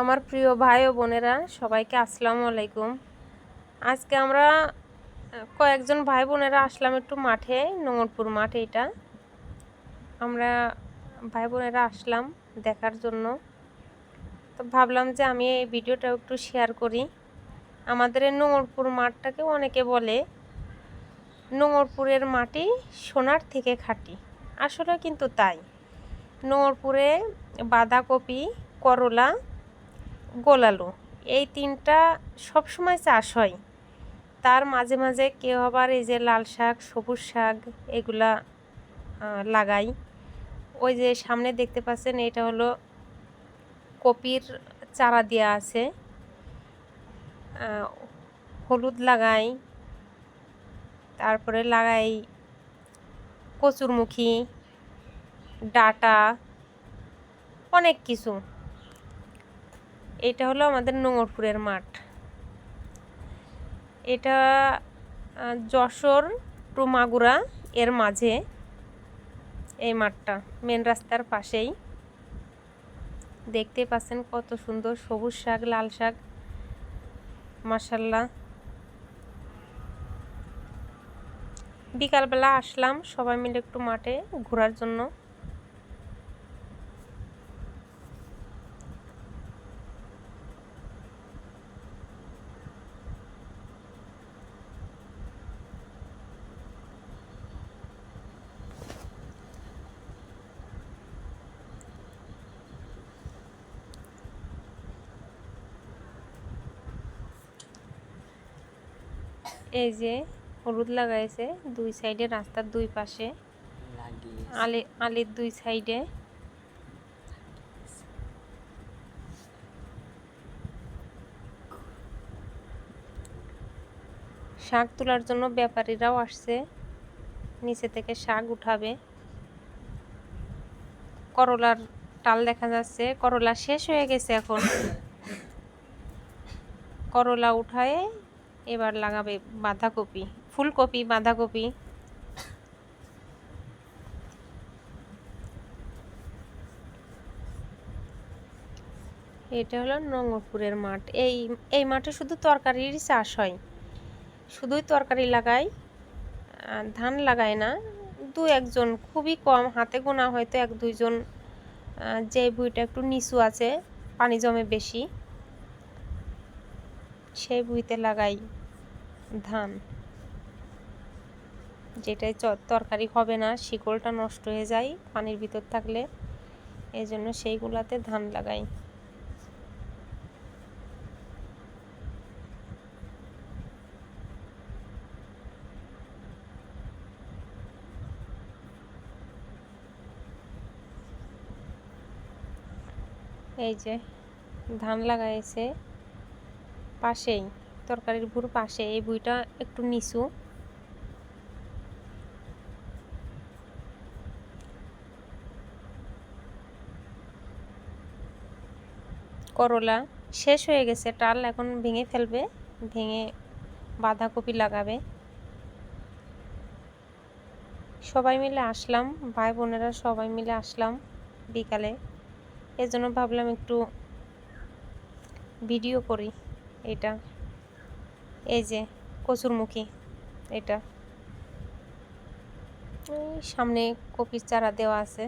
আমার প্রিয় ভাই ও বোনেরা, সবাইকে আসসালামু আলাইকুম। আজকে আমরা কয়েকজন ভাই বোনেরা আসলাম একটু মাঠে নোংরপুর মাঠে এটা আমরা ভাই বোনেরা আসলাম দেখার জন্য। তো ভাবলাম যে আমি এই ভিডিওটা একটু শেয়ার করি। আমাদের এই নোংরপুর মাঠটাকে অনেকে বলে নোংরপুরের মাটি সোনার থেকে খাঁটি। আসলে কিন্তু তাই। নোংরপুরে বাঁধাকপি, করলা গোলালু। এই তিনটা সবসময় চাষ হয়। তার মাঝে মাঝে কেউ আবার এই যে লাল শাক, সবুজ শাক এগুলা লাগাই। ওই যে সামনে দেখতে পাচ্ছেন এটা হলো কপির চারা দেওয়া আছে। হলুদ লাগাই। তারপরে লাগাই কচুরমুখী, ডাটা, অনেক কিছু। এটা হলো আমাদের নোংরপুরের মাঠ। এটা যশোর টু মাগুরা এর মাঝে এই মাঠটা মেন রাস্তার পাশেই। দেখতে পাচ্ছেন কত সুন্দর সবুজ শাক, লাল শাক। মাসাল্লাহ বিকালবেলা আসলাম সবাই মিলে একটু মাঠে ঘোরার জন্য। এই যে হলুদ লাগাইছে দুই সাইডে রাস্তার দুই পাশে। আলি আলির দুই সাইডে। শাক তোলার জন্য ব্যাপারীরাও আসছে। নিচে থেকে শাক উঠাবে। করলার টাল দেখা যাচ্ছে। করলা শেষ হয়ে গেছে এখন। করলা উঠায় এবার লাগাবে বাঁধাকপি, ফুলকপি, বাঁধাকপি। এটা হলো নোংরপুরের মাঠ। এই এই মাঠে শুধু তরকারিরই চাষ হয়। শুধুই তরকারি লাগায় ধান লাগায় না। দু একজন খুবই কম, হাতে গোনা হয়তো এক দুইজন যে বুইটা একটু নিচু আছে, পানি জমে বেশি। সেই বুইতে লাগাই ধান। যেটাই তরকারি হবে না শিকড়টা নষ্ট হয়ে যায়, পানির ভিতর থাকলে। এই জন্য সেইগুলাতে ধান লাগাই। এই যে ধান লাগাইছে। পাশেই, তরকারির ভুর পাশে এই বুইটা একটু নিচু। করলা শেষ হয়ে গেছে, টাল এখন ভেঙে ফেলবে, ভেঙে বাঁধাকপি লাগাবে। সবাই মিলে আসলাম, ভাই বোনেরা সবাই মিলে আসলাম বিকালে। এজন্য ভাবলাম একটু ভিডিও করি। এটা। এই যে কচুরমুখী এটা। সামনে কপির চারা দেওয়া আছে।